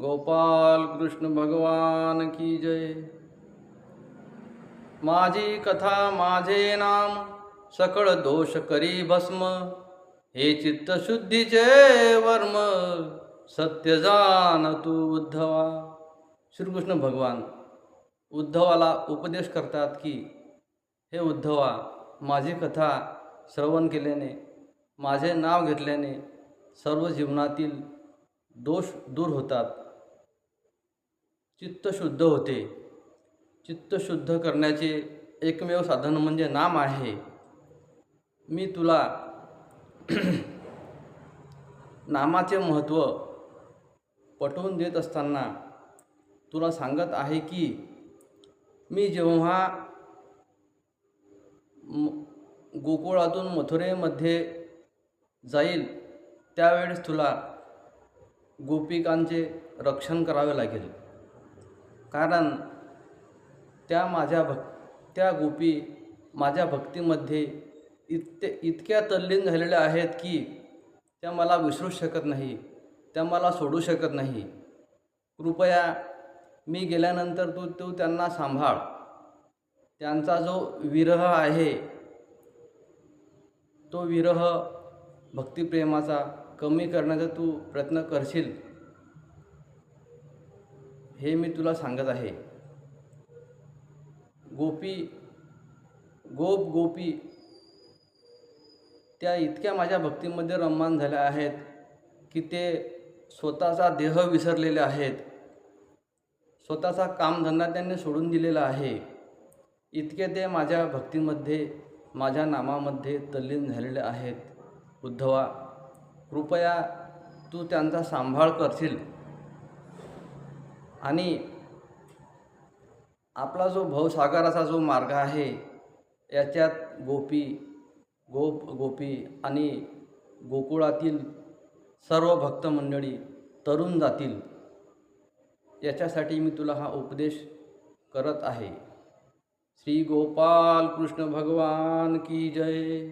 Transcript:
गोपाल कृष्ण भगवान की जय। माझी कथा माझे नाम सकळ दोष करी भस्म हे चित्तशुद्धीचे वर्म सत्य जान तू उद्धवा। श्रीकृष्ण भगवान उद्धवाला उपदेश करतात की हे उद्धवा माझी कथा श्रवण केल्याने माझे नाव घेतल्याने सर्व जीवनातील दोष दूर होतात. चित्त शुद्ध होते. चित्त शुद्ध करण्याचे एकमेव साधन म्हणजे नाम आहे. मी तुला नामाचे महत्त्व पटवून देत असताना तुला सांगत आहे की मी जेव्हा म गोकुळातून मथुरेमध्ये जाईल त्यावेळेस तुला गोपिकांचे रक्षण करावे लागेल. कारण त्या माझ्या भक् त्या गोपी माझ्या भक्तीमध्ये इतके इतक्या तल्लीन झालेल्या आहेत की त्या मला विसरू शकत नाही त्या मला सोडू शकत नाही. कृपया मी गेल्यानंतर तू तू त्यांना सांभाळ. त्यांचा जो विरह आहे तो विरह भक्तिप्रेमाचा कमी करण्याचा तू प्रयत्न करशील. हे मी तुला सांगत आहे. गोपी गोप गोपी त्या इतक्या माझ्या भक्तीमध्ये रममान झाल्या आहेत की ते स्वतःचा देह विसरलेले आहेत. स्वतःचा कामधंदा त्यांनी सोडून दिलेला आहे. इतके ते माझ्या भक्तीमध्ये माझ्या नामामध्ये तल्लीन झालेले आहेत. उद्धवा कृपया तू त्यांचा सांभाळ करशील. आणि आपला जो भवसागराचा जो मार्ग आहे याच्यात गोपी गोप गोपी आणि गोकुळातील सर्व भक्त मंडळी तरुण जातील याच्यासाठी मी तुला हा उपदेश करत आहे. श्री गोपाल कृष्ण भगवान की जय.